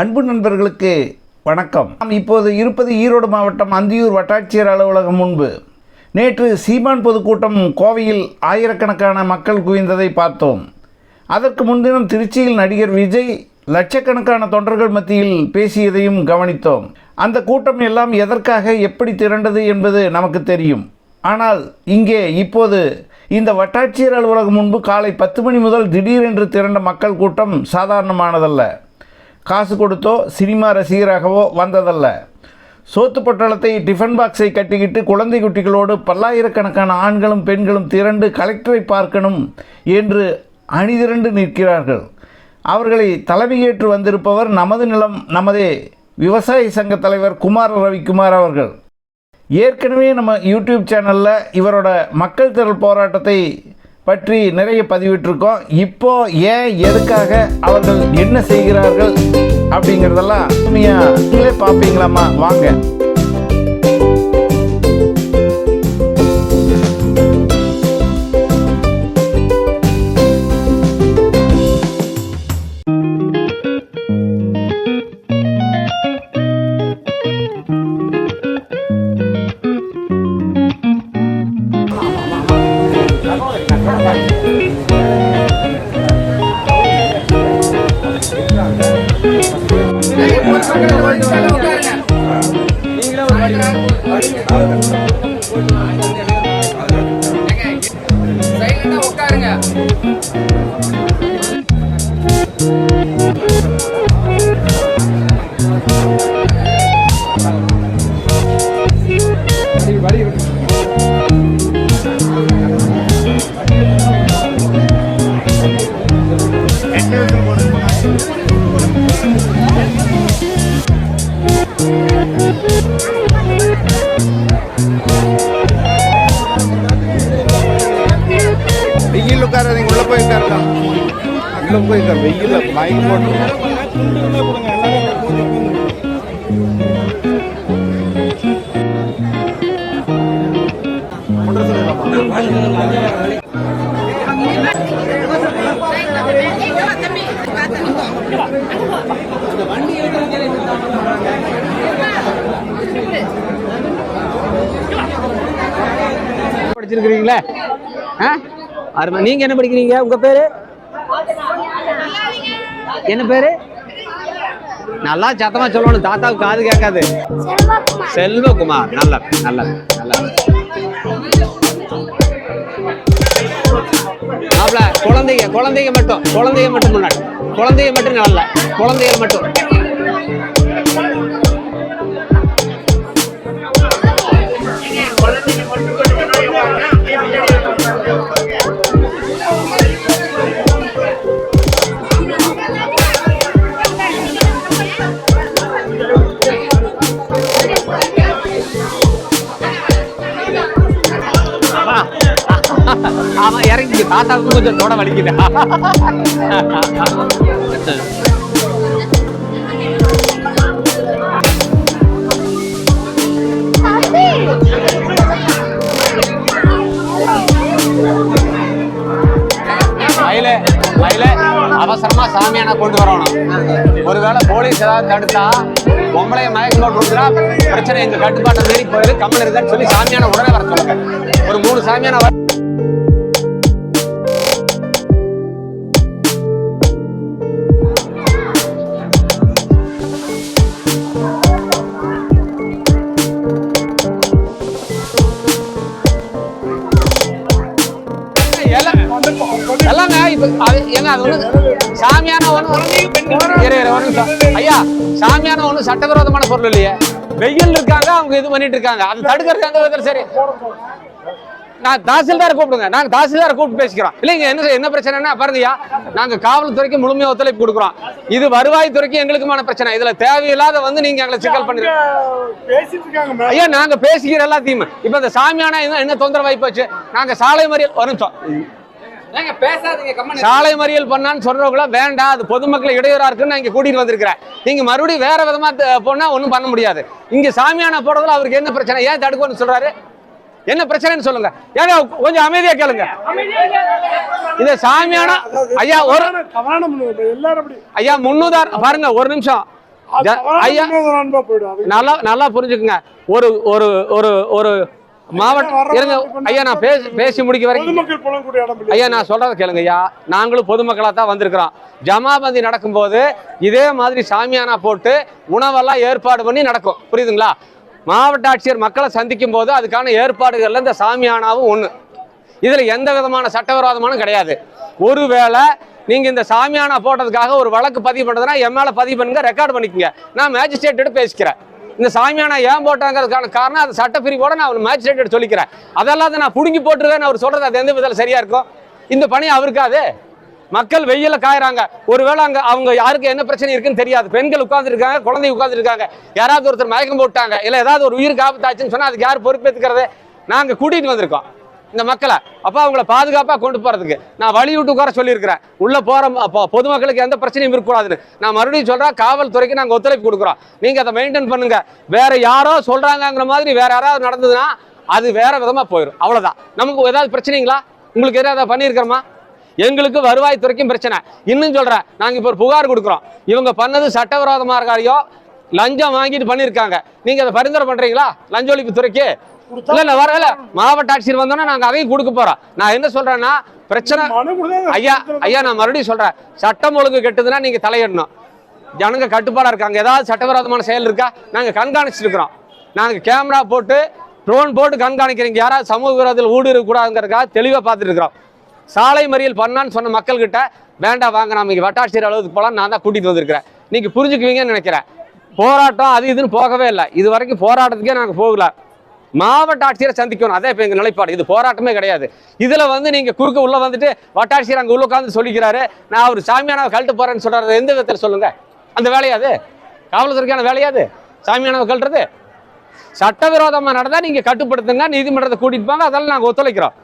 அன்பு நண்பர்களுக்கு வணக்கம். நாம் இப்போது இருப்பது ஈரோடு மாவட்டம் அந்தியூர் வட்டாட்சியர் அலுவலகம் முன்பு. நேற்று சீமான் பொதுக்கூட்டம் கோவையில் ஆயிரக்கணக்கான மக்கள் குவிந்ததை பார்த்தோம். அதற்கு முன்தினம் திருச்சியில் நடிகர் விஜய் லட்சக்கணக்கான தொண்டர்கள் மத்தியில் பேசியதையும் கவனித்தோம். அந்த கூட்டம் எல்லாம் எதற்காக எப்படி திரண்டது என்பது நமக்கு தெரியும். ஆனால் இங்கே இப்போது இந்த வட்டாட்சியர் அலுவலகம் முன்பு காலை பத்து மணி முதல் திடீரென்று திரண்ட மக்கள் கூட்டம் சாதாரணமானதல்ல. காசு கொடுத்தோ சினிமா ரசிகராகவோ வந்ததல்ல. சோத்து பொட்டலத்தை டிஃபன் பாக்ஸை கட்டிக்கிட்டு குழந்தை குட்டிகளோடு பல்லாயிரக்கணக்கான ஆண்களும் பெண்களும் திரண்டு கலெக்டரை பார்க்கணும் என்று அணிதிரண்டு நிற்கிறார்கள். அவர்களை தலைமையேற்று வந்திருப்பவர் நமது நிலம் நமதே விவசாய சங்க தலைவர் குமார் ரவிக்குமார் அவர்கள். ஏற்கனவே நம்ம யூடியூப் சேனலில் இவரோட மக்கள் திரள் போராட்டத்தை பற்றி நிறைய பதிவிட்டிருக்கோம். இப்போ ஏன் எதுக்காக அவர்கள் என்ன செய்கிறார்கள் அப்படிங்கிறதெல்லாம் நீங்கள் நீங்களே பார்ப்பீங்களாம்மா. வாங்க. வெயில் உட்காராதீங்க உள்ள போய் உட்காரலாம் உள்ள போய் உட்கார் வெயில் மயக்கம் போட்டு படிச்சிருக்கிறீங்களா? ஆ? அருமை. நீங்க என்ன படிக்கிறீங்க? உங்க பேரு? என்ன பேரு? நல்லா சத்தமா சொல்லணும். தாத்தாவுக்கு காது கேட்காது. செல்வகுமார். நல்ல நல்ல நல்ல. மாப்ள குழந்தைங்க குழந்தைங்க மட்டும் குழந்தைங்க மட்டும் முன்னாடி. குழந்தைங்க மட்டும் நல்ல குழந்தைங்க மட்டும். அவன் இறங்கி தாத்தாவுக்கு கொஞ்சம் தொட வலிக்குது. மயில மயில அவசரமா சாமியான கொண்டு வரணும். ஒருவேளை போலீஸ் ஏதாவது தடுத்தா பொம்பளைய மயக்கம் போட்டு பிரச்சனை எங்க கட்டுப்பாட்டை மீறி போயிரு கம்மல் இருக்கான்னு சொல்லி சாமியான உடனே வர சொல்லுங்க. ஒரு மூணு சாமியான அது ஒண்ணு சாமியான ஒண்ணு ஐயா சாமியான ஒண்ணு சட்டவிரோதமான பொருள் இல்லையே. வெயில் இருக்காங்க அவங்க இது பண்ணிட்டு இருக்காங்க. அது தடுக்கிறது விதத்துல சரி? நான் தாசில்தார் கூப்பிடுங்க. நாங்க தாசில்தார் கூப்பிட்டு பேசிக்கிறோம். இல்லைங்க என்ன என்ன பிரச்சனைனா பாருங்கய்யா நாங்க காவல்துறைக்கு முழுமையா ஒத்துழைப்பு கொடுக்குறோம். இது வருவாய் துறைக்கு எங்களுக்குமான பிரச்சனை. இதுல தேவையில்லாத வந்து நீங்க எங்களை சிக்கல் பண்ணுங்க ஐயா நாங்க பேசிக்கிற எல்லாத்தையும். இப்ப இந்த சாமியான என்ன என்ன வாய்ப்பு போச்சு? நாங்க சாலை மறியல் வரும் சாலை மறியல் பண்ணான்னு சொல்றவங்கள வேண்டாம் அது பொதுமக்கள் இடையூறா இருக்குன்னு இங்க கூட்டிட்டு வந்திருக்கிறேன். நீங்க மறுபடியும் வேற விதமா த- போனா ஒண்ணும் பண்ண முடியாது. இங்க சாமியான போடுறதுல அவருக்கு என்ன பிரச்சனை? ஏன் தடுக்கணும்னு சொல்றாரு? என்ன பிரச்சனைன்னு சொல்லுங்க. ஏங்க கொஞ்சம் அமைதியா கேளுங்க. இது சாமியான ஐயா ஒரு ஐயா முன்னுதார் பாருங்க ஒரு நிமிஷம். ஐயா நல்லா நல்லா புரிஞ்சுக்குங்க. ஒரு ஒரு ஒரு ஒரு மாவட்ட இருங்க ஐயா நான் பேசி பேசி முடிக்க வரைக்கும். ஐயா நான் சொல்றத கேளுங்க ஐயா. நாங்களும் பொதுமக்களாக தான் வந்திருக்கிறோம். ஜமாபந்தி நடக்கும்போது இதே மாதிரி சாமியானா போட்டு உணவெல்லாம் ஏற்பாடு பண்ணி நடக்கும். புரியுதுங்களா? மாவட்ட ஆட்சியர் மக்களை சந்திக்கும் போது அதுக்கான ஏற்பாடுகள்ல இந்த சாமியானாவும் ஒண்ணு. இதுல எந்த விதமான சட்டவிரோதமானும் கிடையாது. ஒருவேளை நீங்க இந்த சாமியானா போட்டதுக்காக ஒரு வழக்கு பதிவு பண்றதுன்னா என் மேல பதிவு பண்ணுங்க ரெக்கார்ட் பண்ணிக்கங்க. நான் மேஜிஸ்ட்ரேட் பேசிக்கிறேன். இந்த சாமியானா ஏன் போட்டாங்கிறதுக்கான காரணம் அது சட்டப்பிரிவோட நான் மேஜிஸ்ட்ரேட் சொல்லிக்கிறேன். அதெல்லாம் நான் புடுங்கி போட்டுருவேன் அவர் சொல்றது அது எந்த விதத்தில் சரியா இருக்கும் இந்த பணி அவருக்காது மக்கள் வெயில காயறாங்க. ஒருவேளை அங்க அவங்க யாருக்கு என்ன பிரச்சனை இருக்குன்னு தெரியாது. பெண்கள் உட்காந்துருக்காங்க குழந்தை உட்காந்துருக்காங்க யாராவது ஒருத்தர் மயக்கம் போட்டாங்க இல்லை ஏதாவது ஒரு உயிருக்கு ஆபத்தாச்சுன்னு சொன்னால் அதுக்கு யார் பொறுப்பேற்றுக்கிறது நாங்கள் கூட்டிகிட்டு வந்திருக்கோம். இந்த மக்களை அப்போ அவங்கள பாதுகாப்பாக கொண்டு போகிறதுக்கு நான் வழி விட்டு உட்கார சொல்லியிருக்கிறேன் உள்ளே போகிற பொதுமக்களுக்கு எந்த பிரச்சனையும் இருக்கக்கூடாதுன்னு. நான் மறுபடியும் சொல்கிறேன் காவல்துறைக்கு நாங்கள் ஒத்துழைப்பு கொடுக்குறோம். நீங்கள் அதை மெயின்டைன் பண்ணுங்கள் வேறு யாரோ சொல்கிறாங்கங்கிற மாதிரி வேறு யாராவது நடந்ததுன்னா அது வேறு விதமாக போயிடும் அவ்வளோதான் நமக்கு ஏதாவது பிரச்சனைங்களா? உங்களுக்கு எதாவது பண்ணியிருக்கிறோமா? எங்களுக்கு வருவாய்த்துறைக்கும் பிரச்சனை. இன்னும் சொல்கிறேன் நாங்கள் இப்போ ஒரு புகார் கொடுக்குறோம். இவங்க பண்ணது சட்டவிரோதமாக இருக்காரியோ லஞ்சம் வாங்கிட்டு பண்ணியிருக்காங்க. நீங்கள் அதை பரிந்துரை பண்ணுறீங்களா லஞ்ச ஒழிப்பு துறைக்கு? இல்ல இல்ல வரல. மாவட்ட ஆட்சியர் வந்தோன்னா நாங்க அதையும் கொடுக்க போறோம். நான் என்ன சொல்றேன்னா பிரச்சனை ஐயா ஐயா நான் மறுபடியும் சொல்றேன். சட்டம் ஒழுங்கு கெட்டதுன்னா நீங்க தலையிடணும். ஜனங்க கட்டுப்பாடா இருக்காங்க. ஏதாவது சட்டவிரோதமான செயல் இருக்கா? நாங்க கண்காணிச்சுட்டு இருக்கிறோம் நாங்க கேமரா போட்டு ட்ரோன் போட்டு கண்காணிக்கிறீங்க. யாராவது சமூக விரோதத்தில் ஊடுருவ கூடாதுங்கிறதுக்காக தெளிவா பார்த்துட்டு இருக்கிறோம் சாலை மறியல் பண்ணான்னு சொன்ன மக்கள்கிட்ட வேண்டாம் வாங்க நாம இங்க வட்டாட்சியர் அளவுக்கு போலாம் நான் தான் கூட்டிட்டு வந்திருக்கிறேன். நீங்க புரிஞ்சுக்குவீங்கன்னு நினைக்கிறேன். போராட்டம் அது இதுன்னு போகவே இல்லை. இது வரைக்கும் போராட்டத்துக்கே நாங்க போகல. மாவட்ட ஆட்சியரை சந்திக்கணும். அதே இப்போ எங்கள் நிலைப்பாடு. இது போராட்டமே கிடையாது. இதில் வந்து நீங்கள் குறுக்க உள்ளே வந்துட்டு வட்டாட்சியர் அங்கே உள்ள உட்காந்து சொல்லிக்கிறாரு. நான் ஒரு சாமியானவை கழட்டு போகிறேன்னு சொல்றாரு. எந்த விதத்தில் சொல்லுங்கள் அந்த வேலையாது காவல்துறைக்கான வேலையாது சாமியானவை கழட்டுறது? சட்டவிரோதமாக நடந்தால் நீங்கள் கட்டுப்படுத்துங்க நீதிமன்றத்தை கூட்டிட்டு போங்க அதெல்லாம் நாங்கள் ஒத்துழைக்கிறோம்.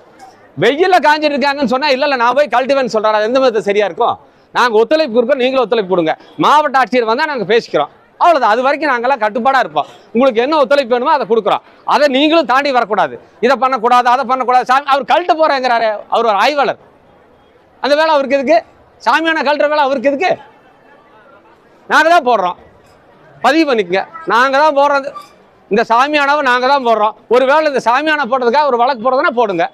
வெயிலில் காஞ்சிட்டு இருக்காங்கன்னு சொன்னா நான் போய் கழட்டுவேன்னு சொல்றாரு. எந்த விதத்தை சரியாக இருக்கும்? நாங்கள் ஒத்துழைப்பு கொடுக்குறோம் நீங்களும் ஒத்துழைப்பு கொடுங்க. மாவட்ட ஆட்சியர் வந்தால் நாங்கள் பேசிக்கிறோம். அவ்வளோதான் அது வரைக்கும் நாங்கள்லாம் கட்டுப்பாடாக இருப்போம். உங்களுக்கு என்ன ஒத்துழைப்பு வேணுமோ அதை கொடுக்குறோம். அதை நீங்களும் தாண்டி வரக்கூடாது. இதை பண்ணக்கூடாது அதை பண்ணக்கூடாது. சாமி அவர் கழட்ட போகிறேங்கிறாரு அவர் ஒரு ஆய்வாளர். அந்த வேலை அவருக்கு எதுக்கு? சாமியான கழட்டுற வேலை அவருக்கு எதுக்கு? நாங்கள் தான் போடுறோம். பதிவு பண்ணிக்கங்க. நாங்கள் தான் போடுறது. இந்த சாமியானாவை நாங்கள் தான் போடுறோம். ஒரு வேளை இந்த சாமியான போட்டதுக்காக ஒரு வழக்கு போடுறதுன்னா போடுங்க.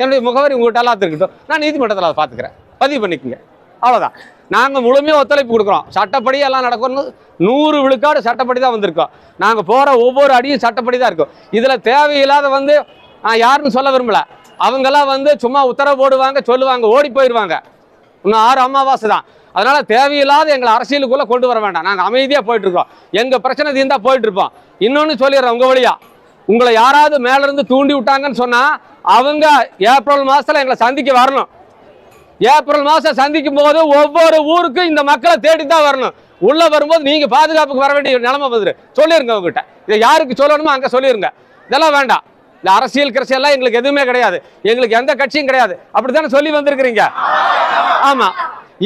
என்னுடைய முகவரி உங்கள்கிட்ட எல்லாம் நான் நீதிமன்றத்தில் அதை பார்த்துக்கிறேன். பதிவு பண்ணிக்கோங்க. அவ்வளோதான் நாங்கள் முழுமையாக ஒத்துழைப்பு கொடுக்குறோம். சட்டப்படி எல்லாம் நடக்கும்னு நூறு விழுக்காடு சட்டப்படி தான் வந்திருக்கோம். நாங்கள் போகிற ஒவ்வொரு அடியும் சட்டப்படி தான் இருக்கும். இதில் தேவையில்லாத வந்து நான் யாருன்னு சொல்ல விரும்பலை. அவங்கெல்லாம் வந்து சும்மா உத்தரவு போடுவாங்க சொல்லுவாங்க ஓடி போயிடுவாங்க இன்னும் ஆறு அமாவாசை தான். அதனால் தேவையில்லாத எங்களை அரசியலுக்குள்ளே கொண்டு வர வேண்டாம். நாங்கள் அமைதியாக போயிட்டுருக்கோம். எங்கள் பிரச்சனை தீர்ந்தால் போயிட்டுருப்போம். இன்னொன்று சொல்லிடுறேன் உங்கள் வழியாக உங்களை யாராவது மேலேருந்து தூண்டி விட்டாங்கன்னு சொன்னால் அவங்க ஏப்ரல் மாதத்தில் எங்களை சந்திக்க வரணும். ஏப்ரல் மாதம் சந்திக்கும் போது ஒவ்வொரு ஊருக்கும் இந்த மக்களை தேடி தான் வரணும். உள்ளே வரும்போது நீங்கள் பாதுகாப்புக்கு வர வேண்டிய நிலைமை வந்துரு. சொல்லிருங்க உங்ககிட்ட இதை யாருக்கு சொல்லணுமோ அங்கே சொல்லிருங்க. இதெல்லாம் வேண்டாம். இந்த அரசியல் கிரசியெல்லாம் எங்களுக்கு எதுவுமே கிடையாது. எங்களுக்கு எந்த கட்சியும் கிடையாது. அப்படித்தானே சொல்லி வந்திருக்கிறீங்க? ஆமாம்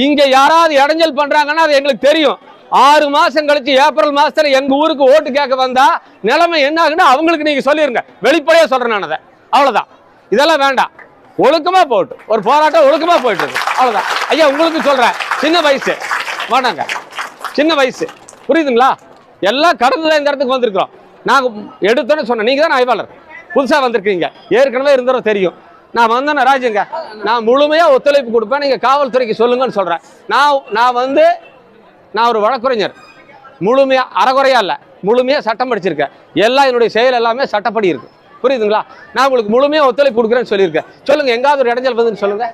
இங்கே யாராவது இடைஞ்சல் பண்ணுறாங்கன்னா அது எங்களுக்கு தெரியும். ஆறு மாதம் கழித்து ஏப்ரல் மாதத்தில் எங்கள் ஊருக்கு ஓட்டு கேட்க வந்தால் நிலைமை என்ன ஆகுதுன்னு அவங்களுக்கு நீங்கள் சொல்லிருங்க. வெளிப்படையாக சொல்கிறேன் நான் அதை. அவ்வளோதான் இதெல்லாம் வேண்டாம். ஒழுக்கமா போட்டு ஒரு போராட்டம் ஒழுக்கமா போயிட்டு இருக்கு. அவ்வளவுதான். ஐயா உங்களுக்கு சொல்றேன். சின்ன வயசு. வேண்டாங்க சின்ன வயசு. புரியுதுங்களா? எல்லாம் கடந்து தான் இந்த இடத்துக்கு வந்திருக்கிறோம். நாங்க எடுத்தோன்னு சொன்னேன். நீங்க தான் ஆய்வாளர்? புதுசா வந்திருக்கீங்க. ஏற்கனவே இருந்தவரை தெரியும். நான் வந்தேன் ராஜுங்க நான் முழுமையா ஒத்துழைப்பு கொடுப்பேன். நீங்க காவல்துறைக்கு சொல்லுங்கன்னு சொல்றேன். நான் நான் வந்து நான் ஒரு வழக்குரைஞர். முழுமையா அறகுறையா இல்லை. முழுமையா சட்டம் படிச்சிருக்கேன். எல்லாம் என்னுடைய செயல் எல்லாமே சட்டப்படி இருக்கு. புரியுதுங்களா? நான் உங்களுக்கு முழுமையாக ஒத்துழைப்பு கொடுக்குறேன்னு சொல்லியிருக்கேன். சொல்லுங்க எங்காவது ஒரு இடைஞ்சல் வருதுன்னு சொல்லுங்க.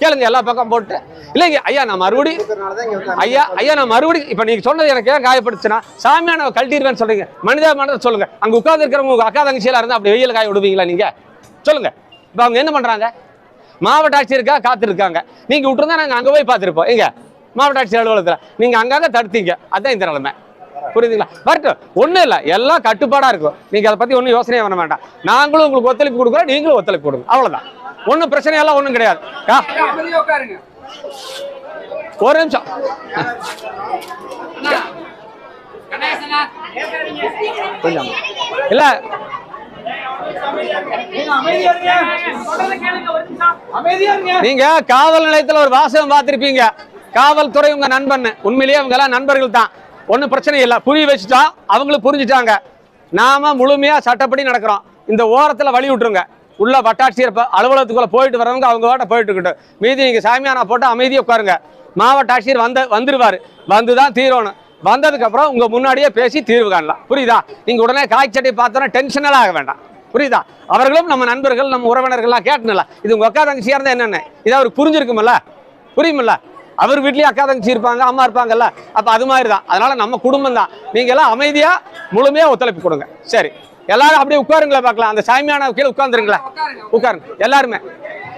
கேளுங்க எல்லா பக்கம் போட்டு. இல்லைங்க ஐயா நான் மறுபடி ஐயா ஐயா நான் மறுபடி இப்போ நீங்க சொன்னது எனக்கு ஏன் காயப்படுச்சுன்னா சாமியான கழட்டிடுவேன்னு சொல்றீங்க. மனித மனதை சொல்லுங்க. அங்க உட்காந்து இருக்கிறவங்க உங்கள் அக்கா தங்கச்சியெல்லாம் இருந்தால் அப்படி வெயில் காய விடுவீங்களா நீங்க? சொல்லுங்க. இப்போ அவங்க என்ன பண்றாங்க? மாவட்ட ஆட்சியருக்காக காத்திருக்காங்க. நீங்க விட்டுருந்தா நாங்க அங்க போய் பார்த்துருப்போம். எங்க? மாவட்ட ஆட்சியர் அலுவலகத்துல. நீங்க அங்கங்க தடுத்தீங்க. அதுதான் இந்த நிலைமை. புரியுதுங்களா? பட் ஒண்ணும் இல்ல. எல்லாம் கட்டுப்பாடா இருக்கும். நீங்க அதை பத்தி ஒன்றும் யோசனையே பண்ண வேண்டாம். நாங்களும் உங்களுக்கு ஒத்துழைப்பு கொடுக்குறோம். நீங்களும் ஒத்துழைப்பு கொடுங்க. அவ்வளவுதான். ஒன்றும் பிரச்சனையெல்லாம் ஒன்றும் கிடையாது. கா? ஒரு நிமிஷம். கொஞ்சம். இல்ல. நீங்க காவல் நிலையத்துல ஒரு வாசகம் பார்த்திருப்பீங்க. காவல்துறை உங்க நண்பன் உண்மையிலேயே அவங்க எல்லாம் நண்பர்கள் தான். ஒன்றும் பிரச்சனை இல்லை. புரிய வச்சுட்டா அவங்களும் புரிஞ்சுட்டாங்க. நாம முழுமையாக சட்டப்படி நடக்கிறோம். இந்த ஓரத்தில் வழி விட்டுருங்க. உள்ள வட்டாட்சியர் அலுவலகத்துக்குள்ளே அலுவலகத்துக்குள்ள போயிட்டு வரவங்க அவங்க வாட்ட போயிட்டு இருக்கட்டும். மீதி நீங்கள் சாமியானா போட்டு அமைதியாக உட்காருங்க. மாவட்ட ஆட்சியர் வந்த வந்துடுவார் வந்து தான் தீரணும். வந்ததுக்கப்புறம் உங்கள் முன்னாடியே பேசி தீர்வு காணலாம். புரியுதா? நீங்கள் உடனே காய்ச்சட்டை பார்த்தோன்னா டென்ஷனெல்லாம் ஆக வேண்டாம். புரியுதா? அவர்களும் நம்ம நண்பர்கள் நம்ம உறவினர்கள்லாம் கேட்டனல இது உங்கள் அக்கா சேர்ந்தால் என்னென்ன? இது அவருக்கு புரிஞ்சிருக்குமில்ல? புரியுமில்ல? அவர் வீட்லயும் அக்கா தங்கச்சி இருப்பாங்க அம்மா இருப்பாங்கல்ல. அப்ப அது மாதிரி தான் அதனால நம்ம குடும்பம் தான் நீங்க எல்லாம் அமைதியா முழுமையா ஒத்துழைப்பு கொடுங்க. சரி. எல்லாரும் அப்படியே உட்காருங்களேன் பார்க்கலாம். அந்த சாமியான கீழே உட்காந்துருங்களேன் உட்காருங்க. எல்லாருமே.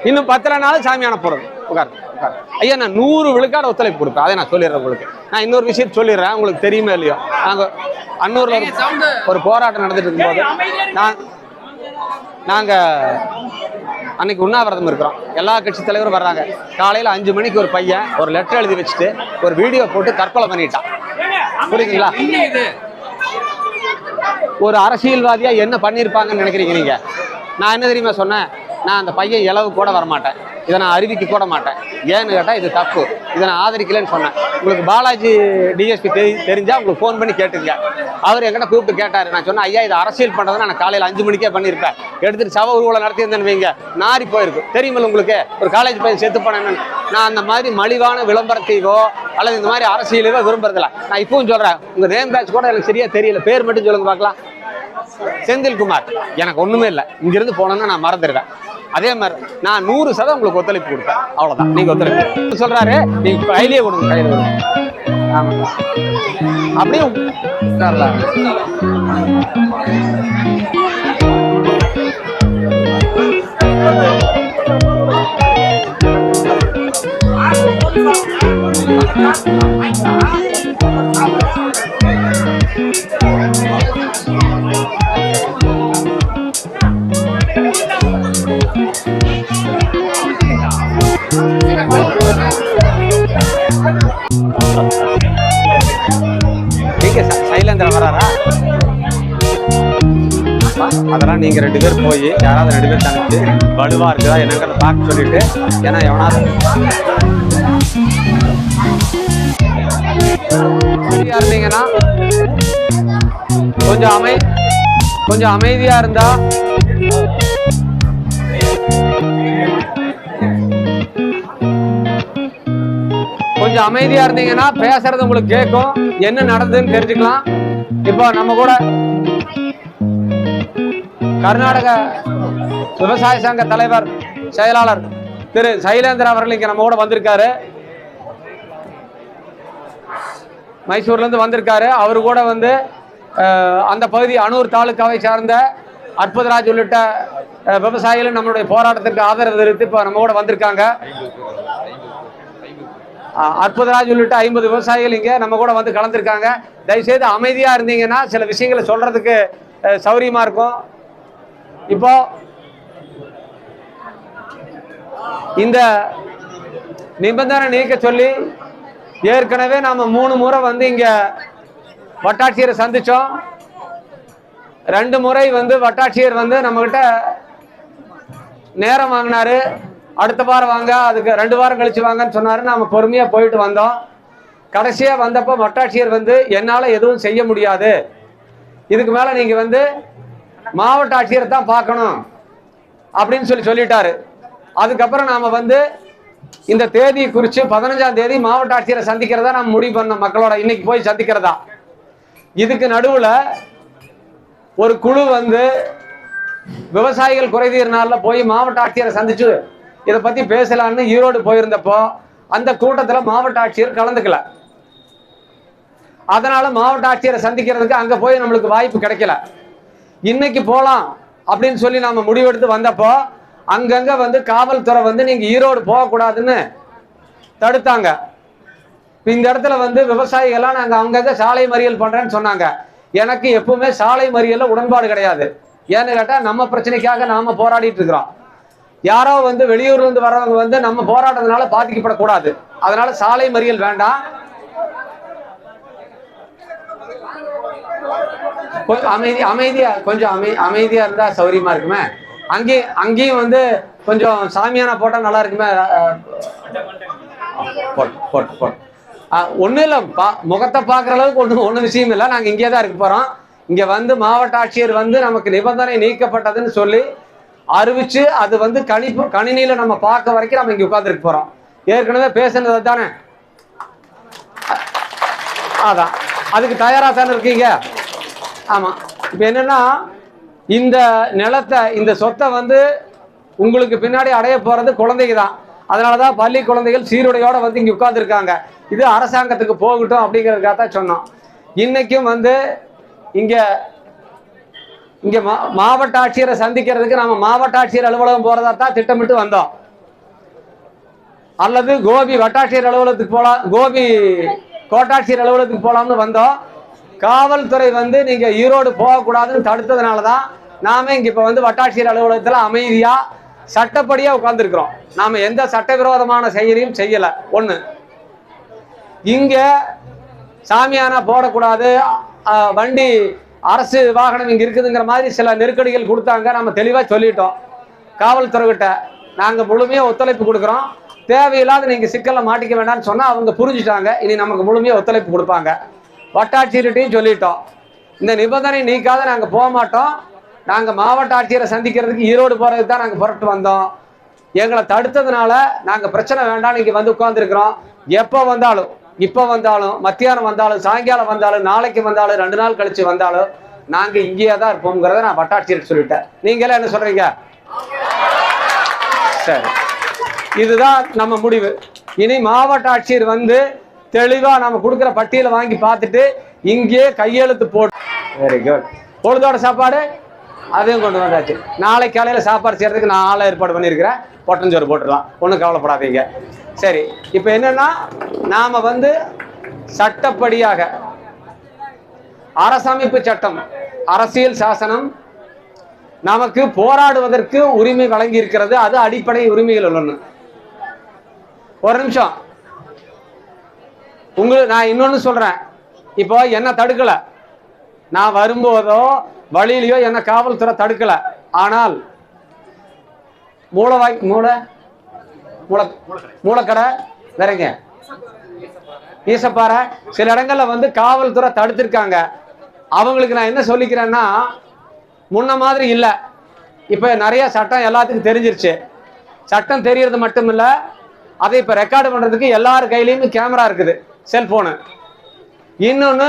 இன்னும் பத்தரை நாள் சாமியான போடுறது உட்காருங்க. ஐயா நான் நூறு விழுக்காடு ஒத்துழைப்பு கொடுப்பேன். அதை நான் சொல்லிடுறேன் உங்களுக்கு. நான் இன்னொரு விஷயம் சொல்லிடுறேன். உங்களுக்கு தெரியுமே இல்லையோ? நாங்கள் அன்னூர்ல ஒரு போராட்டம் நடந்துட்டு இருக்கும்போது நான் நாங்கள் அன்னைக்கு உண்ணாவிரதம் இருக்கிறோம். எல்லா கட்சி தலைவரும் வர்றாங்க. காலையில் அஞ்சு மணிக்கு ஒரு பையன் ஒரு லெட்டர் எழுதி வச்சுட்டு ஒரு வீடியோ போட்டு தற்கொலை பண்ணிட்டான். புரியுதுங்களா? ஒரு அரசியல்வாதியா என்ன பண்ணியிருப்பாங்கன்னு நினைக்கிறீங்க நீங்க? நான் என்ன தெரியுமா சொன்னேன்? நான் அந்த பையன் இளவு கூட வரமாட்டேன். இதை நான் அறிவிக்க கூட மாட்டேன். ஏன்னு கேட்டால் இது தப்பு. இதை நான் ஆதரிக்கலைன்னு சொன்னேன். உங்களுக்கு பாலாஜி டிஎஸ்பி தெரி தெரிஞ்சால் உங்களுக்கு ஃபோன் பண்ணி கேட்டுங்க. அவர் எங்கிட்ட கூப்பிட்டு கேட்டார். நான் சொன்னேன் ஐயா இது அரசியல் பண்ணுறதை நான் காலையில் அஞ்சு மணிக்கே பண்ணியிருப்பேன் எடுத்துட்டு சவ ஊர்வலம் நடத்தியிருந்தேன்னு வைங்க. நாரி போயிருக்கு. தெரியுமில்ல உங்களுக்கு? ஒரு காலேஜ் பையன் செத்து போனேன்னு நான் அந்த மாதிரி மலிவான விளம்பரத்தையோ அல்லது இந்த மாதிரி அரசியலையோ விரும்புறதில்ல. நான் இப்பவும் சொல்கிறேன் உங்கள் நேம் பேட்ச் கூட எனக்கு சரியாக தெரியல. பேர் மட்டும் சொல்லுங்க பார்க்கலாம். செந்தில்குமார். எனக்கு ஒன்றுமே இல்லை. இங்கேருந்து போனோன்னா நான் மறந்துடுவேன். அதே மாதிரி நான் நூறு சதம் உங்களுக்கு ஒத்துழைப்பு கொடுப்பேன் அவ்வளோதான் நீங்கள் ஒத்துழைப்பு சொல்கிறாரு நீங்க கையிலே கொடுங்க கையில் கொடுங்க ஆமா அப்படியே உட்காரலாம். அதெல்லாம் நீங்கள் ரெண்டு பேர் போய் யாராவது ரெண்டு பேர் தனிச்சு வலுவாக இருக்குதா என்னங்கிறத பார்க்க சொல்லிட்டு ஏன்னா எவனாவது இருந்தீங்கன்னா கொஞ்சம் அமை கொஞ்சம் அமைதியா இருந்தா கொஞ்சம் அமைதியா இருந்தீங்கன்னா பேசுறது உங்களுக்கு கேட்கும். என்ன நடந்ததுன்னு தெரிஞ்சுக்கலாம். இப்போ நம்ம கூட கர்நாடக விவசாய சங்க தலைவர் செயலாளர் திரு சைலேந்திர அவர்கள் இங்கே நம்ம கூட வந்திருக்காரு. மைசூர்லேருந்து வந்திருக்காரு. அவரு கூட வந்து அந்த பகுதி அனூர் தாலுக்காவை சார்ந்த அற்புதராஜ் உள்ளிட்ட விவசாயிகளும் நம்மளுடைய போராட்டத்திற்கு ஆதரவு தெரிவித்து இப்போ நம்ம கூட வந்திருக்காங்க. அற்புதராஜ் உள்ளிட்ட ஐம்பது விவசாயிகள் இங்கே நம்ம கூட வந்து கலந்துருக்காங்க. தயவுசெய்து அமைதியாக இருந்தீங்கன்னா சில விஷயங்களை சொல்கிறதுக்கு சௌரியமாக இருக்கும். இப்போ இந்த நிபந்தனை நீக்க சொல்லி ஏற்கனவே நாம மூணு முறை வந்து இங்க வட்டாட்சியரை சந்திச்சோம். ரெண்டு முறை வந்து வட்டாட்சியர் வந்து நம்ம கிட்ட நேரம் வாங்கினாரு. அடுத்த வாரம் வாங்க அதுக்கு ரெண்டு வாரம் கழிச்சு வாங்கன்னு சொன்னாரு. நாம பொறுமையா போயிட்டு வந்தோம். கடைசியா வந்தப்போ வட்டாட்சியர் வந்து என்னால எதுவும் செய்ய முடியாது. இதுக்கு மேல நீங்க வந்து மாவட்ட ஆட்சியரை தான் பார்க்கணும் அப்படின்னு சொல்லி சொல்லிட்டாரு. அதுக்கப்புறம் நாம் வந்து இந்த தேதி குறித்து பதினஞ்சாம் தேதி மாவட்ட ஆட்சியரை சந்திக்கிறதா நம்ம முடிவு பண்ணோம் மக்களோட. இன்னைக்கு போய் சந்திக்கிறதா. இதுக்கு நடுவில் ஒரு குழு வந்து விவசாயிகள் குறைதீர் நாளில் போய் மாவட்ட ஆட்சியரை சந்திச்சு இதை பற்றி பேசலான்னு ஈரோடு போயிருந்தப்போ அந்த கூட்டத்தில் மாவட்ட ஆட்சியர் கலந்துக்கல. அதனால மாவட்ட ஆட்சியரை சந்திக்கிறதுக்கு அங்கே போய் நம்மளுக்கு வாய்ப்பு கிடைக்கல. இன்னைக்கு போகலாம் அப்படின்னு சொல்லி நாம முடிவெடுத்து வந்தப்போ அங்கங்க வந்து காவல்துறை வந்து நீங்க ஈரோடு போகக்கூடாதுன்னு தடுத்தாங்க. இந்த இடத்துல வந்து விவசாயிகள்லாம் நாங்கள் அங்கங்க சாலை மறியல் பண்றேன்னு சொன்னாங்க. எனக்கு எப்பவுமே சாலை மறியலில் உடன்பாடு கிடையாது. ஏன்னு கேட்டால் நம்ம பிரச்சனைக்காக நாம போராடிட்டு இருக்கிறோம். யாரோ வந்து வெளியூர்ல இருந்து வர்றவங்க வந்து நம்ம போராட்டத்தினால பாதிக்கப்படக்கூடாது. அதனால சாலை மறியல் வேண்டாம் கொஞ்சம் அமைதி அமைதியா கொஞ்சம் அமை அமைதியா இருந்தா சௌரியமா இருக்குமே? அங்கேயும் அங்கேயும் வந்து கொஞ்சம் சாமியான போட்டா நல்லா இருக்குமே? போட் போட் போட்டு போட்டு ஒன்றும் இல்லை பா முகத்தை பார்க்குற அளவுக்கு ஒன்றும் ஒன்றும் விஷயம் இல்லை. நாங்கள் இங்கே தான் இருக்க போகிறோம் இங்கே வந்து மாவட்ட ஆட்சியர் வந்து நமக்கு நிபந்தனை நீக்கப்பட்டதுன்னு சொல்லி அறிவிச்சு அது வந்து கணிப்பு கணினியில் நம்ம பார்க்க வரைக்கும் நம்ம இங்கே உட்காந்துருக்க போகிறோம் ஏற்கனவே பேசுனது தானே அதான். அதுக்கு தயாராக தானே இருக்கீங்க? ஆமாம் இப்போ என்னென்னா இந்த நிலத்தை இந்த சொத்தை வந்து உங்களுக்கு பின்னாடி அடைய போகிறது குழந்தைங்க தான் அதனால தான் பள்ளி குழந்தைகள் சீருடையோடு வந்து இங்கே உட்காந்துருக்காங்க இது அரசாங்கத்துக்கு போகட்டும் அப்படிங்கிறதுக்காக தான் சொன்னோம். இன்றைக்கும் வந்து இங்கே இங்கே மா மாவட்ட ஆட்சியரை சந்திக்கிறதுக்கு நம்ம மாவட்ட ஆட்சியர் அலுவலகம் போகிறதா தான் திட்டமிட்டு வந்தோம். அல்லது கோபி வட்டாட்சியர் அலுவலகத்துக்கு போகலாம் கோபி கோட்டாட்சியர் அலுவலகத்துக்கு போகலாம்னு வந்தோம். காவல்துறை வந்து நீங்க ஈரோடு போகக்கூடாதுன்னு தடுத்ததுனால தான் நாம இங்க இப்ப வந்து வட்டாட்சியர் அலுவலகத்துல அமைதியா சட்டப்படியா உட்கார்ந்துருக்கிறோம். நாம எந்த சட்டவிரோதமான செயலையும் செய்யல. ஒண்ணு. இங்க சாமியானா போடக்கூடாது வண்டி அரசு வாகனம் இங்க இருக்குதுங்கிற மாதிரி சில நெருக்கடிகள் கொடுத்தாங்க. நம்ம தெளிவா சொல்லிட்டோம். காவல்துறை கிட்ட நாங்க முழுமையா ஒத்துழைப்பு கொடுக்குறோம். தேவையில்லாத நீங்க சிக்கல்ல மாட்டிக்க வேண்டாம்னு சொன்னா அவங்க புரிஞ்சுட்டாங்க. இனி நமக்கு முழுமையா ஒத்துழைப்பு கொடுப்பாங்க. வட்டாட்சியர்கிட்டையும் சொல்லிட்டோம். இந்த நிபந்தனை நீக்காத நாங்கள் போக மாட்டோம். நாங்கள் மாவட்ட ஆட்சியரை சந்திக்கிறதுக்கு ஈரோடு போகிறதுக்கு தான் நாங்கள் புறட்டு வந்தோம். எங்களை தடுத்ததுனால நாங்கள் பிரச்சனை வேண்டாம் இங்க வந்து உட்காந்துருக்குறோம் எப்போ வந்தாலும் இப்போ வந்தாலும் மத்தியானம் வந்தாலும் சாயங்காலம் வந்தாலும் நாளைக்கு வந்தாலும் ரெண்டு நாள் கழிச்சு வந்தாலும் நாங்கள் இங்கேயே தான் இருப்போங்கிறத நான் வட்டாட்சியருக்கு சொல்லிட்டேன். நீங்களே என்ன சொல்கிறீங்க சரி. இதுதான் நம்ம முடிவு. இனி மாவட்ட ஆட்சியர் வந்து தெளிவா நம்ம கொடுக்குற பட்டியலை வாங்கி பார்த்துட்டு இங்கேயே கையெழுத்து போட்டு வெரி குட் பொழுதோட சாப்பாடு அதையும் கொண்டு வந்தாச்சு. நாளை காலையில் சாப்பாடு செய்யறதுக்கு நான் ஆளை ஏற்பாடு பண்ணியிருக்கிறேன். பொட்டஞ்சோறு போட்டுடலாம். ஒன்றும் கவலைப்படாதீங்க. சரி இப்போ என்னென்னா நாம் வந்து சட்டப்படியாக அரசமைப்பு சட்டம் அரசியல் சாசனம் நமக்கு போராடுவதற்கு உரிமை வழங்கி இருக்கிறது அது அடிப்படை உரிமைகள் ஒன்று ஒரு நிமிஷம். உங்களுக்கு நான் இன்னொன்று சொல்கிறேன் இப்போ என்னை தடுக்கலை. நான் வரும்போதோ வழியிலையோ என்னை காவல்துறை தடுக்கல. ஆனால் மூளைவாய் மூளை மூளை மூளைக்கடை வேறங்க. ஈசப்பாறை சில இடங்களில் வந்து காவல்துறை தடுத்திருக்காங்க. அவங்களுக்கு நான் என்ன சொல்லிக்கிறேன்னா முன்ன மாதிரி இல்லை. இப்போ நிறைய சட்டம் எல்லாத்துக்கும் தெரிஞ்சிருச்சு. சட்டம் தெரியறது மட்டும் இல்லை அதை இப்போ ரெக்கார்டு பண்ணுறதுக்கு எல்லார் கையிலையுமே கேமரா இருக்குது. செல்ஃபோனு இன்னொன்று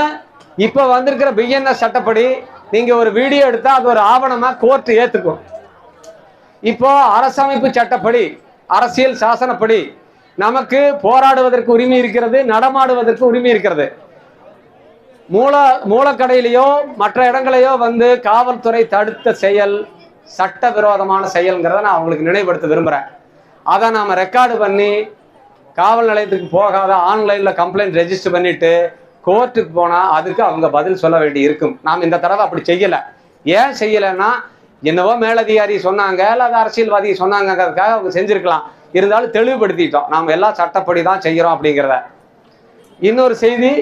இப்போ வந்திருக்கிற பிஎன்எஸ் சட்டப்படி நீங்கள் ஒரு வீடியோ எடுத்தால் அது ஒரு ஆவணமாக கோர்ட்டு ஏற்றுக்கும் இப்போ அரசமைப்பு சட்டப்படி அரசியல் சாசனப்படி நமக்கு போராடுவதற்கு உரிமை இருக்கிறது நடமாடுவதற்கு உரிமை இருக்கிறது. மூல மூலக்கடையிலையோ மற்ற இடங்களையோ வந்து காவல்துறை தடுத்த செயல் சட்டவிரோதமான செயல்ங்கிறத நான் அவங்களுக்கு நினைவுபடுத்த விரும்புகிறேன் அதை நாம் ரெக்கார்டு பண்ணி காவல் நிலையத்துக்கு போகாத ஆன்லைனில் கம்ப்ளைண்ட் ரெஜிஸ்டர் பண்ணிட்டு கோர்ட்டுக்கு போனால் அதுக்கு அவங்க பதில் சொல்ல வேண்டி இருக்கும். நாம் இந்த தடவை அப்படி செய்யலை. ஏன் செய்யலைன்னா என்னவோ மேலதிகாரி சொன்னாங்க அல்லது அரசியல்வாதி சொன்னாங்கங்கிறதுக்காக அவங்க செஞ்சுருக்கலாம். இருந்தாலும் தெளிவுபடுத்திட்டோம். நாம் எல்லாம் சட்டப்படி தான் செய்கிறோம் அப்படிங்கிறத. இன்னொரு செய்தி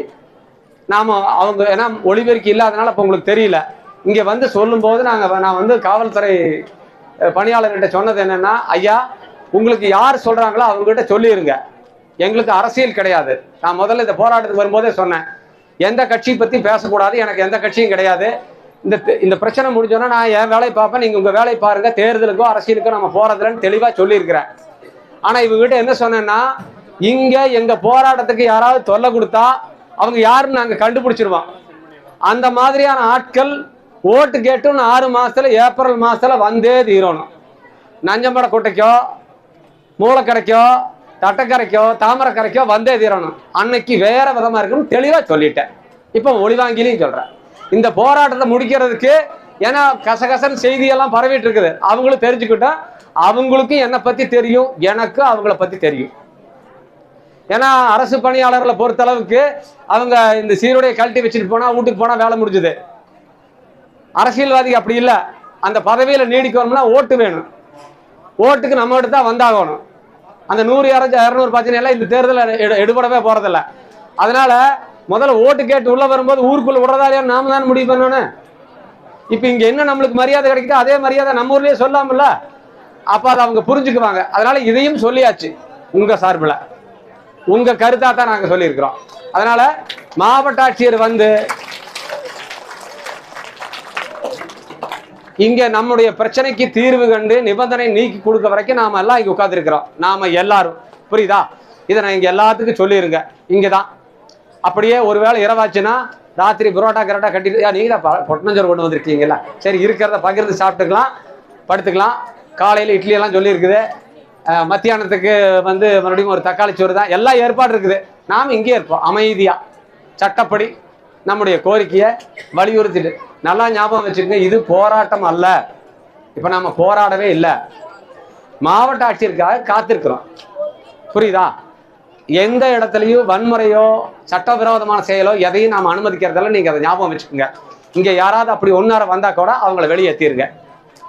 நாம் அவங்க ஏன்னா ஒளிபெருக்கி இல்லாதனால இப்போ உங்களுக்கு தெரியல. இங்கே வந்து சொல்லும்போது நாங்கள் நான் வந்து காவல்துறை பணியாளர்கிட்ட சொன்னது என்னென்னா ஐயா உங்களுக்கு யார் சொல்கிறாங்களோ அவங்ககிட்ட சொல்லிடுங்க எங்களுக்கு அரசியல் கிடையாது. நான் முதல்ல இந்த போராட்டத்துக்கு வரும்போதே சொன்னேன். எந்த கட்சி பற்றி பேசக்கூடாது. எனக்கு எந்த கட்சியும் கிடையாது. இந்த இந்த பிரச்சனை முடிஞ்சோன்னா நான் என் வேலையை பார்ப்பேன். நீங்கள் உங்கள் வேலையை பாருங்கள் தேர்தலுக்கோ அரசியலுக்கோ நம்ம போகிறதில்லன்னு தெளிவாக சொல்லியிருக்கிறேன். ஆனால் இவங்ககிட்ட என்ன சொன்னேன்னா இங்கே எங்கள் போராட்டத்துக்கு யாராவது தொல்லை கொடுத்தா அவங்க யாருன்னு நாங்கள் கண்டுபிடிச்சிருவோம். அந்த மாதிரியான ஆட்கள் ஓட்டு கேட்டும் ஆறு மாதத்தில் ஏப்ரல் மாதத்தில் வந்தே தீரணும். நஞ்சம்பட கோட்டைக்கோ மூளைக்கடைக்கோ தட்டக்கரைக்கோ தாமரக்கரைக்கோ வந்தே தீரணும். அன்னைக்கு வேற விதமா இருக்குன்னு தெளிவா சொல்லிட்டேன். இப்போ ஒளிவாங்கிலையும் சொல்றேன். இந்த போராட்டத்தை முடிக்கிறதுக்கு ஏன்னா கசகசன்னு செய்தியெல்லாம் பரவிட்டு இருக்குது. அவங்களும் தெரிஞ்சுக்கிட்டா அவங்களுக்கும் என்னை பத்தி தெரியும். எனக்கு அவங்கள பத்தி தெரியும். ஏன்னா அரசு பணியாளர்களை பொறுத்தளவுக்கு அவங்க இந்த சீருடைய கழட்டி வச்சுட்டு போனா வீட்டுக்கு போனா வேலை முடிஞ்சுது. அரசியல்வாதி அப்படி இல்லை. அந்த பதவியில நீடிக்கணும்னா ஓட்டு வேணும். ஓட்டுக்கு நம்ம தான் வந்தாகணும். அந்த நூறு இரநூறு இரநூறு பச்சனை எல்லாம் இந்த தேர்தலில் எடுபடவே போறதில்ல. அதனால முதல்ல ஓட்டு கேட்டு உள்ள வரும்போது ஊருக்குள்ள விடுறதாலையா நாம தான் முடிவு பண்ணணும். இப்போ இங்க என்ன நம்மளுக்கு மரியாதை கிடைக்குதோ அதே மரியாதை நம்ம ஊர்லயே சொல்லாமல்ல. அப்ப அதை அவங்க புரிஞ்சுக்குவாங்க. அதனால இதையும் சொல்லியாச்சு உங்க சார்பில். உங்க கருத்தா தான் நாங்கள் சொல்லியிருக்கிறோம். அதனால மாவட்ட ஆட்சியர் வந்து இங்க நம்முடைய பிரச்சனைக்கு தீர்வு கண்டு நிபந்தனை நீக்கி கொடுக்க வரைக்கும் நாம எல்லாம் இங்க உட்கார்ந்திருக்கிறோம். நாம எல்லாரும். புரியுதா? இதை நான் இங்க எல்லாத்துக்கும் சொல்லிருங்க. இங்கதான். அப்படியே ஒருவேளை இரவாச்சுன்னா ராத்திரி புரோட்டா கரோட்டா கட்டிட்டு "யா, நீங்க தான் பொட்டனஞ்சோறு கொண்டு வந்திருக்கீங்களா சரி இருக்கிறத பகிர்ந்து சாப்பிட்டுக்கலாம் படுத்துக்கலாம். காலையில் இட்லி எல்லாம் சொல்லியிருக்குது. மத்தியானத்துக்கு வந்து மறுபடியும் ஒரு தக்காளி சோறு தான். எல்லா ஏற்பாடு இருக்குது. நாம் இங்கே இருப்போம். அமைதியா. சட்டப்படி நம்முடைய கோரிக்கையை வலியுறுத்திட்டு நல்லா ஞாபகம் வச்சுக்கோங்க இது போராட்டம் அல்ல. இப்போ நாம் போராடவே இல்லை. மாவட்ட ஆட்சியருக்காக காத்திருக்கிறோம். புரியுதா? எந்த இடத்துலையும் வன்முறையோ சட்டவிரோதமான செயலோ எதையும் நாம் அனுமதிக்கிறதால நீங்கள் அதை ஞாபகம் வச்சுக்கோங்க. இங்கே யாராவது அப்படி ஒன்னார வந்தால் கூட அவங்கள வெளியேற்றிருங்க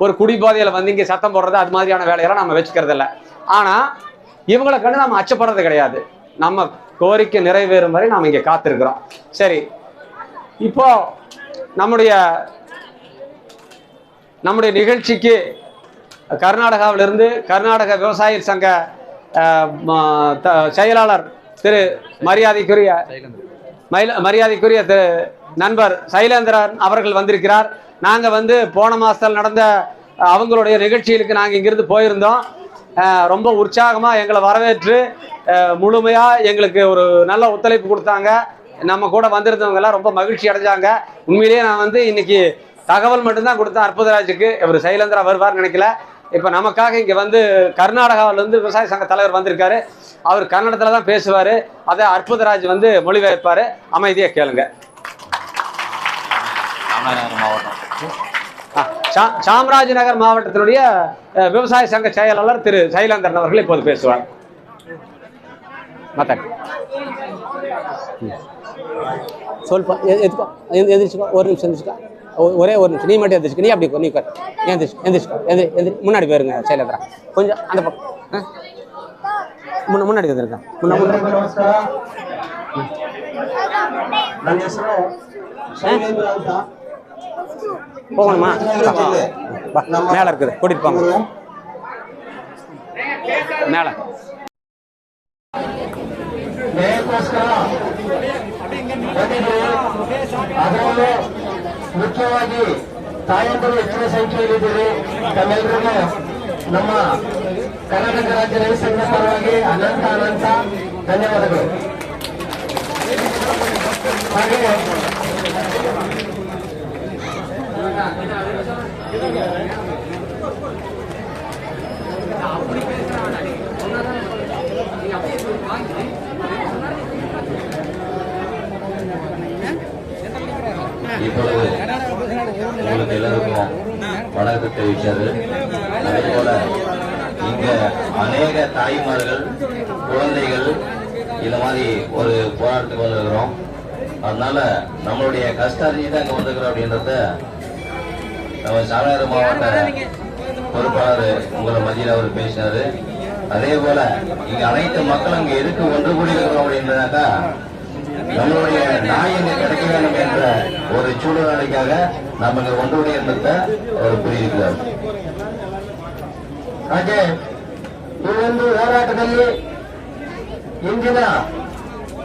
ஒரு குடிபோதையில் வந்து இங்கே சத்தம் போடுறது அது மாதிரியான வேலையெல்லாம் நம்ம வச்சுக்கிறதில்ல. ஆனால் இவங்களை கண்டு நம்ம அச்சப்படுறது கிடையாது. நம்ம கோரிக்கை நிறைவேறும் வரை நாம் இங்கே காத்திருக்கிறோம். சரி இப்போ நம்முடைய நம்முடைய நிகழ்ச்சிக்கு கர்நாடகாவிலிருந்து கர்நாடக விவசாயி சங்க ம- த- செயலாளர் திரு மரியாதைக்குரிய மயில- மரியாதைக்குரிய திரு நண்பர் சைலேந்திரன் அவர்கள் வந்திருக்கிறார். நாங்கள் வந்து போன மாதத்தில் நடந்த அவங்களுடைய நிகழ்ச்சிகளுக்கு நாங்கள் இங்கிருந்து போயிருந்தோம். ரொம்ப உற்சாகமாக எங்களை வரவேற்று முழுமையாக எங்களுக்கு ஒரு நல்ல ஒத்துழைப்பு கொடுத்தாங்க. நம்ம கூட வந்திருந்தவங்க எல்லாம் ரொம்ப மகிழ்ச்சி அடைஞ்சாங்க. உண்மையிலேயே நான் வந்து இன்னைக்கு தகவல் மட்டும்தான் கொடுத்தேன். அற்புதராஜுக்கு. இவர் சைலேந்திரா வருவார்னு நினைக்கல. இப்போ நமக்காக இங்கே வந்து கர்நாடகாவில இருந்து விவசாய சங்க தலைவர் வந்திருக்காரு. அவர் கன்னடத்தில் தான் பேசுவார். அதை அற்புதராஜ் வந்து மொழிபெயர்ப்பார். அமைதியாக கேளுங்க. மாவட்டம். ஆ, சா- சாமராஜநகர் மாவட்டத்தினுடைய விவசாய சங்க செயலாளர் திரு சைலேந்திரன் அவர்கள் இப்போது பேசுவார். மத்த. சொல்பா எதுக்கோ எந்திரிச்சுக்கோ ஒரு நிமிஷம் எந்திரிச்சுக்கோ. ஒரே ஒரு நிமிஷம். நீ மட்டும் எந்திரிச்சு நீ அப்படி நீ உட்கார். எந்திரிச்சு எந்திரிச்சுக்கோ எந்திரி எந்திரி முன்னாடி போயிருங்க சைலத்ரா கொஞ்சம் அந்த பக்கம். முன்ன முன்னாடி வந்துருங்க. முன்ன முன்னாடி போகணுமா? மேலே இருக்குது. கூட்டிட்டு போங்க. மேலே. ಅದರಲ್ಲೂ ಮುಖ್ಯವಾಗಿ ತಾಯಂದರು ಹೆಚ್ಚಿನ ಸಂಖ್ಯೆಯಲ್ಲಿದ್ದೀರಿ. ತಮ್ಮೆಲ್ಲರಿಗೂ ನಮ್ಮ ಕರ್ನಾಟಕ ರಾಜ್ಯ ರೈತ ಸಂಘ ಪರವಾಗಿ ಅನಂತ ಅನಂತ ಧನ್ಯವಾದಗಳು. ಹಾಗೆ இப்பொழுது உங்களுக்கு எல்லாருக்கும் வணக்கத்தை தெரிவித்தாரு அதே போல இங்க அநேக தாய்மார்கள் குழந்தைகள் இந்த மாதிரி ஒரு போராட்டத்துக்கு வந்திருக்கிறோம் அதனால நம்மளுடைய கஷ்ட அறிஞ்சு தான் இங்க வந்திருக்கிறோம் அப்படின்றத நம்ம சாமியார் மாவட்ட பொறுப்பாளர் உங்களை மத்தியில் அவர் பேசினாரு அதே போல இங்க அனைத்து மக்களும் இங்க எதுக்கு ஒன்று கூடி இருக்கிறோம் அப்படின்றதாக்கா நம்மளுடைய நாய் இங்க கிடைக்க வேண்டும் என்ற ஒரு சூழ்நிலைக்காக நம்ம இங்க ஒன்று கூடி இருந்ததை அவர் கூறியிருக்கிறார் ಹಾಗೆ ಈ ಒಂದು ಹೋರಾಟದಲ್ಲಿ ಇಂದಿನ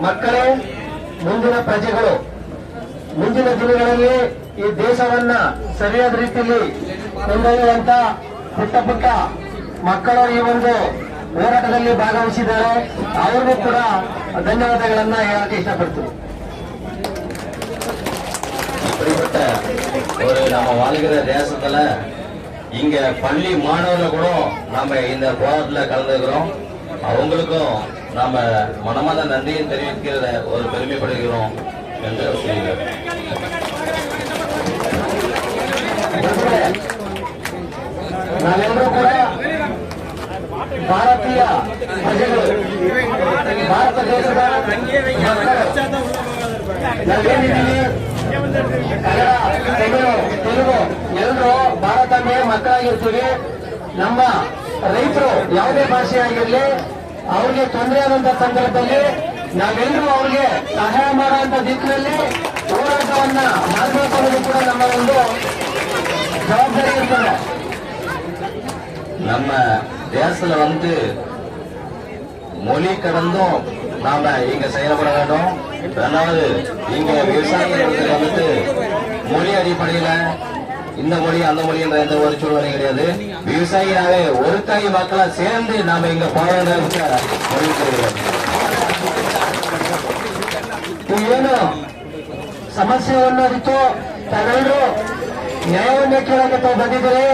ಮಕ್ಕಳೇ ಮುಂದಿನ ಪ್ರಜೆಗಳು ಮುಂದಿನ ದಿನಗಳಲ್ಲಿ ಈ ದೇಶವನ್ನ ಸರಿಯಾದ ರೀತಿಯಲ್ಲಿ ಕೊಂಡೊಯ್ಯುವಂತ ಪುಟ್ಟ ಪುಟ್ಟ ಮಕ್ಕಳು ಈ ಒಂದು ಹೋರಾಟದಲ್ಲಿ ಭಾಗವಹಿಸಿದ್ದಾರೆ ಅವ್ರಿಗೂ ಕೂಡ ಧನ್ಯವಾದಗಳನ್ನ ಹೇಳಕ್ಕೆ ಇಷ್ಟಪಡ್ತೀನಿ இப்படிப்பட்ட ஒரு நம்ம வாழ்கிற தேசத்துல இங்க பள்ளி மாணவர்கள் கூட நம்ம இந்த போராட்டத்துல கலந்துக்கிறோம் அவங்களுக்கும் நாம மனமாத நன்றியை தெரிவிக்கிற ஒரு பெருமைப்படுகிறோம் என்று சொல்கிறார் ನಾವೆಲ್ಲರೂ ಕೂಡ ಭಾರತೀಯ ಪ್ರಜೆಗಳು, ಭಾರತ ದೇಶದ ತೆಲುಗು ಎಲ್ಲರೂ ಭಾರತನೇ ಮಕ್ಕಳಾಗಿರ್ತೀವಿ. ನಮ್ಮ ರೈತರು ಯಾವುದೇ ಭಾಷೆ ಆಗಿರಲಿ, ಅವ್ರಿಗೆ ತೊಂದರೆ ಆದಂತ ಸಂದರ್ಭದಲ್ಲಿ ನಾವೆಲ್ಲರೂ ಅವ್ರಿಗೆ ಸಹಾಯ ಮಾಡುವಂತ ದಿಕ್ಕಿನಲ್ಲಿ ಹೋರಾಟವನ್ನ ಮಾಡಬೇಕನ್ನೋದು ಕೂಡ ನಮ್ಮ ಒಂದು ಜವಾಬ್ದಾರಿ ಇರ್ತದೆ. ನಮ್ಮ தேசத்துல வந்து மொழி கடந்தும் நாம இங்க செயல்பட வேண்டும் ரெண்டாவது இங்க விவசாயிகளுக்கு வந்துட்டு மொழி அடிப்படையில இந்த மொழி அந்த மொழி என்ற எந்த ஒரு சூழ்நிலை கிடையாது விவசாயியாவே ஒரு தாய் மக்களா சேர்ந்து நாம இங்க போக வேண்டும் அறிவித்திருக்கிறோம் ಏನು ಸಮಸ್ಯೆಯನ್ನು ಅರಿತು ತಾವೆಲ್ಲರೂ ನ್ಯಾಯವನ್ನ ಕೇಳಕ್ಕೆ ತಾವು ಬಂದಿದ್ದೀರಿ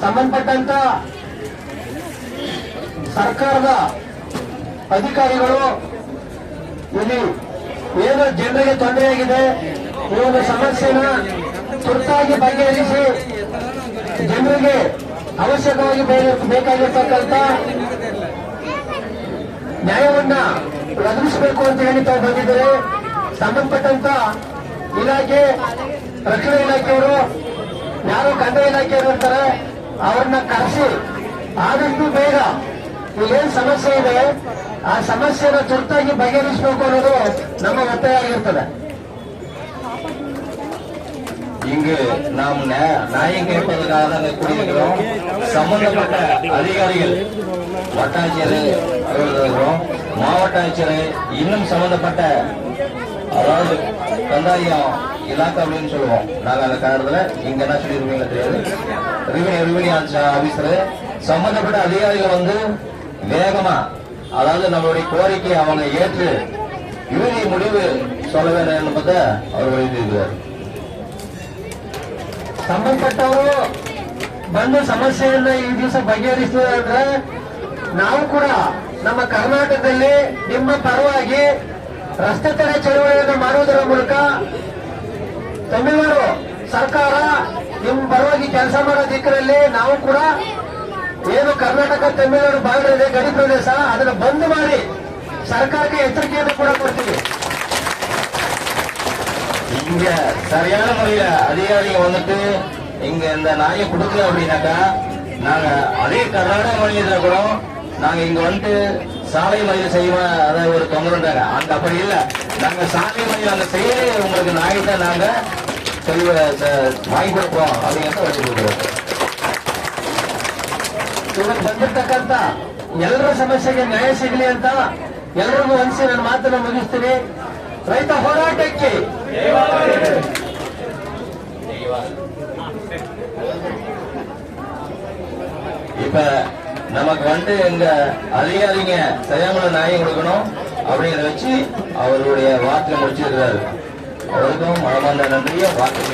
ಸಂಬಂಧಪಟ್ಟಂತ ಸರ್ಕಾರದ ಅಧಿಕಾರಿಗಳು, ಇಲ್ಲಿ ಏನು ಜನರಿಗೆ ತೊಂದರೆಯಾಗಿದೆ ಈ ಒಂದು ಸಮಸ್ಯೆನ ತುರ್ತಾಗಿ ಬಗೆಹರಿಸಿ ಜನರಿಗೆ ಅವಶ್ಯಕವಾಗಿ ಬೇಕಾಗಿರ್ತಕ್ಕಂಥ ನ್ಯಾಯವನ್ನ ಒದಗಿಸಬೇಕು ಅಂತ ಹೇಳಿ ತಾವು ಬಂದಿದ್ದಾರೆ. ಸಂಬಂಧಪಟ್ಟಂತ ಇಲಾಖೆ, ರಕ್ಷಣಾ ಇಲಾಖೆಯವರು, ಯಾರು ಕಂದಾಯ ಇಲಾಖೆಯವರು ಇರ್ತಾರೆ ಅವ್ರನ್ನ ಕರೆಸಿ ಆದಷ್ಟು ಬೇಗ ಇಲ್ಲೇನ್ ಸಮಸ್ಯೆ ಇದೆ ಆ ಸಮಸ್ಯೆನ ತುರ್ತಾಗಿ ಬಗೆಹರಿಸಬೇಕು ಅನ್ನೋದು ನಮ್ಮ ಒತ್ತಾಯ ಆಗಿರ್ತದೆ இங்கு நாம் நே- நியாயம் கேட்பதற்காக நாங்கள் கூடியிருக்கிறோம் சம்பந்தப்பட்ட அதிகாரிகள் வட்டாட்சியர் அலுவலகம் இருக்கிறோம் மாவட்ட ஆட்சியர் இன்னும் சம்பந்தப்பட்ட அதாவது கந்தாயம் இலாக்கா அப்படின்னு சொல்லுவோம் நாங்க அந்த காலத்துல இங்க என்ன சொல்லியிருப்பீங்களா தெரியாது ரெவன்யூ ரெவன்யூ ஆபீசர் சம்பந்தப்பட்ட அதிகாரிகள் வந்து வேகமா அதாவது நம்மளுடைய கோரிக்கை அவங்க ஏற்று இறுதி முடிவு சொல்ல வேண்டும் என்பதை அவர் எழுதியிருக்கிறார் ಸಂಬಂಧಪಟ್ಟವರು ಬಂದು ಸಮಸ್ಯೆಯನ್ನ ಈ ದಿವಸ ಬಗೆಹರಿಸಿದ್ರೆ ಅಂದ್ರೆ ನಾವು ಕೂಡ ನಮ್ಮ ಕರ್ನಾಟಕದಲ್ಲಿ ನಿಮ್ಮ ಪರವಾಗಿ ರಸ್ತೆ ತಡೆ ಚಳವಳಿಯನ್ನು ಮಾಡುವುದರ ಮೂಲಕ ತಮಿಳುನಾಡು ಸರ್ಕಾರ ನಿಮ್ಮ ಪರವಾಗಿ ಕೆಲಸ ಮಾಡೋ ದಿಕ್ಕಿನಲ್ಲಿ ನಾವು ಕೂಡ ಏನು ಕರ್ನಾಟಕ ತಮಿಳುನಾಡು ಬಾರ್ಡರ್ ಇದೆ ಗಡಿ ಪ್ರದೇಶ ಅದನ್ನು ಬಂದ್ ಮಾಡಿ ಸರ್ಕಾರಕ್ಕೆ ಎಚ್ಚರಿಕೆಯನ್ನು ಕೂಡ ಕೊಡ್ತೀವಿ இங்க சரியான முறையில அதிகாரிங்க வந்துட்டு இங்க இந்த நாயை கொடுக்கல அப்படின்னாக்கா நாங்க அதே கர்நாடக மாநிலத்துல கூட நாங்க இங்க வந்துட்டு சாலை மறியல் செய்வோம் அதை ஒரு தொந்தரவுன்றாங்க அங்க அப்படி இல்ல நாங்க சாலை மறியல் அங்க செய்யவே உங்களுக்கு நாயை தான் நாங்க சொல்ல ச- வாங்கி கொடுப்போம் அப்படிங்கிறத வச்சு கொடுக்குறோம் ಇವತ್ತು ಬಂದಿರ್ತಕ್ಕಂತ ಎಲ್ಲರ ಸಮಸ್ಯೆಗೆ ನ್ಯಾಯ ಸಿಗಲಿ ಅಂತ ಎಲ್ರಿಗೂ ಅನಿಸಿ ನನ್ನ ಮಾತನ್ನ ಮುಗಿಸ್ತೀನಿ ರೈತ ಹೋರಾಟಕ್ಕೆ இப்ப நமக்கு வந்து எங்க அதிகாரிங்க செய்யாமல நியாயம் கொடுக்கணும் அப்படிங்கிறத வச்சு அவருடைய வார்த்தை முடிச்சிருக்கிறாரு அவருக்கும் மனமார்ந்த நன்றியை வார்த்தை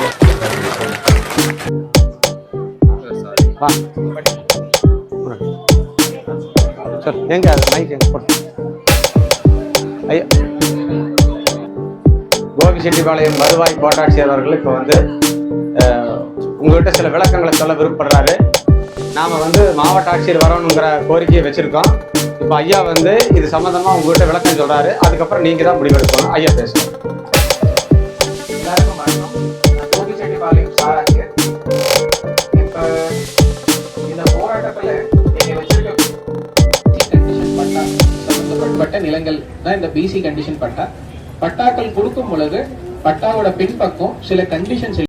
சார் சொல் எங்க அது? மைக் எங்க? போட்டு ஐயா. கோபிச்செட்டிப்பாளையம் வருவாய் கோட்டாட்சியர் அவர்கள் இப்போ வந்து உங்கள்கிட்ட சில விளக்கங்களை சொல்ல விருப்பப்படுறாரு. நாம் வந்து மாவட்ட ஆட்சியர் வரணுங்கிற கோரிக்கையை வச்சுருக்கோம். இப்போ ஐயா வந்து இது சம்மந்தமாக உங்ககிட்ட விளக்கம் சொல்கிறாரு அதுக்கப்புறம் நீங்கள் தான் முடிவெடுக்கணும். ஐயா பேசுகிறேன் சம்பந்தப்பட்ட நிலங்கள் தான் இந்த பிசி கண்டிஷன் பட்டா. பட்டாக்கள் கொடுக்கும் பொழுது பட்டாவோட பின்பக்கம் சில கண்டிஷன்ஸ்